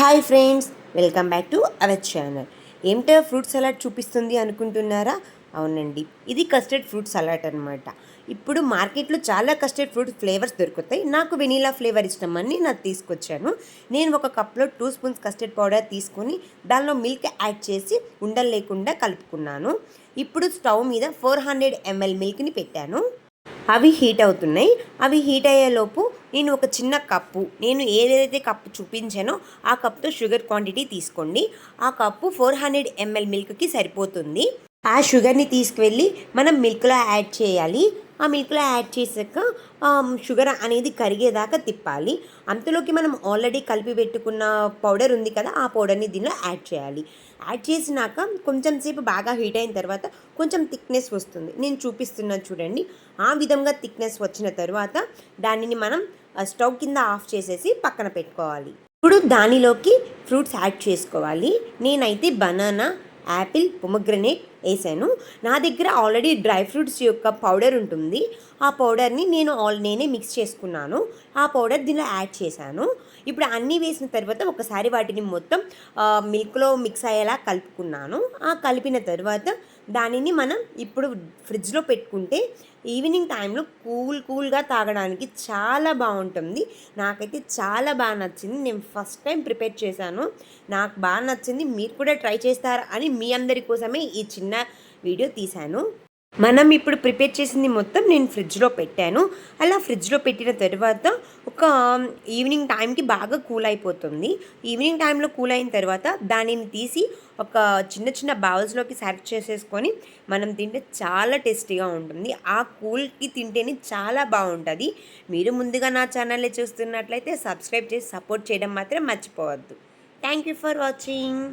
Hi friends welcome back to our channel. ఏమిటో fruit salad చూపిస్తుంది అనుకుంటున్నారా? అవునండి ఇది కస్టర్డ్ ఫ్రూట్ సలాడ్ అనమాట ఇప్పుడు మార్కెట్లో చాలా కస్టర్డ్ ఫ్రూట్ ఫ్లేవర్స్ దొరుకుతాయి. నాకు వెనీలా ఫ్లేవర్ ఇష్టం అని నాకు తీసుకొచ్చాను. నేను ఒక కప్లో టూ స్పూన్స్ కస్టర్డ్ పౌడర్ తీసుకొని దానిలో మిల్క్ యాడ్ చేసి ఉండలు లేకుండా కలుపుకున్నాను. ఇప్పుడు స్టవ్ మీద ఫోర్ హండ్రెడ్ ఎంఎల్ మిల్క్ని పెట్టాను. అవి హీట్ అవుతున్నాయి. అవి హీట్ అయ్యేలోపు నేను ఒక చిన్న కప్పు నేను ఏదైతే కప్పు చూపించానో ఆ కప్తో షుగర్ క్వాంటిటీ తీసుకోండి. ఆ కప్పు ఫోర్ హండ్రెడ్ ఎంఎల్ మిల్క్కి సరిపోతుంది. ఆ షుగర్ని తీసుకువెళ్ళి మనం మిల్క్లో యాడ్ చేయాలి. ఆ మిల్క్లో యాడ్ చేసాక షుగర్ అనేది కరిగేదాకా తిప్పాలి. అంతలోకి మనం ఆల్రెడీ కలిపి పెట్టుకున్న పౌడర్ ఉంది కదా ఆ పౌడర్ని దీనిలో యాడ్ చేయాలి. యాడ్ చేసినాక కొంచెం సేపు బాగా హీట్ అయిన తర్వాత కొంచెం థిక్నెస్ వస్తుంది. నేను చూపిస్తున్నాను చూడండి. ఆ విధంగా థిక్నెస్ వచ్చిన తర్వాత దానిని మనం స్టవ్ కింద ఆఫ్ చేసేసి పక్కన పెట్టుకోవాలి. ఇప్పుడు దానిలోకి ఫ్రూట్స్ యాడ్ చేసుకోవాలి. నేనైతే బనానా యాపిల్ పొమగ్రనేట్ వేసాను. నా దగ్గర ఆల్రెడీ డ్రై ఫ్రూట్స్ యొక్క పౌడర్ ఉంటుంది. ఆ పౌడర్ని నేను ఆల్ నేనే మిక్స్ చేసుకున్నాను. ఆ పౌడర్ దీనిలో యాడ్ చేశాను. ఇప్పుడు అన్నీ వేసిన తర్వాత ఒకసారి వాటిని మొత్తం మిల్క్లో మిక్స్ అయ్యేలా కలుపుకున్నాను. ఆ కలిపిన తర్వాత దానిని మనం ఇప్పుడు ఫ్రిడ్జ్లో పెట్టుకుంటే ఈవినింగ్ టైంలో కూల్ కూల్గా తాగడానికి చాలా బాగుంటుంది. నాకైతే చాలా బాగా నచ్చింది. నేను ఫస్ట్ టైం ప్రిపేర్ చేశాను. నాకు బాగా నచ్చింది. మీరు కూడా ట్రై చేస్తారా అని మీ అందరి కోసమే ఈ చిన్న వీడియో తీశాను. మనం ఇప్పుడు ప్రిపేర్ చేసింది మొత్తం నేను ఫ్రిడ్జ్లో పెట్టాను. అలా ఫ్రిడ్జ్లో పెట్టిన తర్వాత ఒక ఈవినింగ్ టైంకి బాగా కూల్ అయిపోతుంది. ఈవినింగ్ టైంలో కూల్ అయిన తర్వాత దానిని తీసి ఒక చిన్న చిన్న బౌల్స్లోకి సర్వ్ చేసేసుకొని మనం తింటే చాలా టేస్టీగా ఉంటుంది. ఆ కూల్కి తింటేనే చాలా బాగుంటుంది. మీరు ముందుగా నా ఛానల్ని చూస్తున్నట్లయితే సబ్స్క్రైబ్ చేసి సపోర్ట్ చేయడం మాత్రం మర్చిపోవద్దు. Thank you for watching.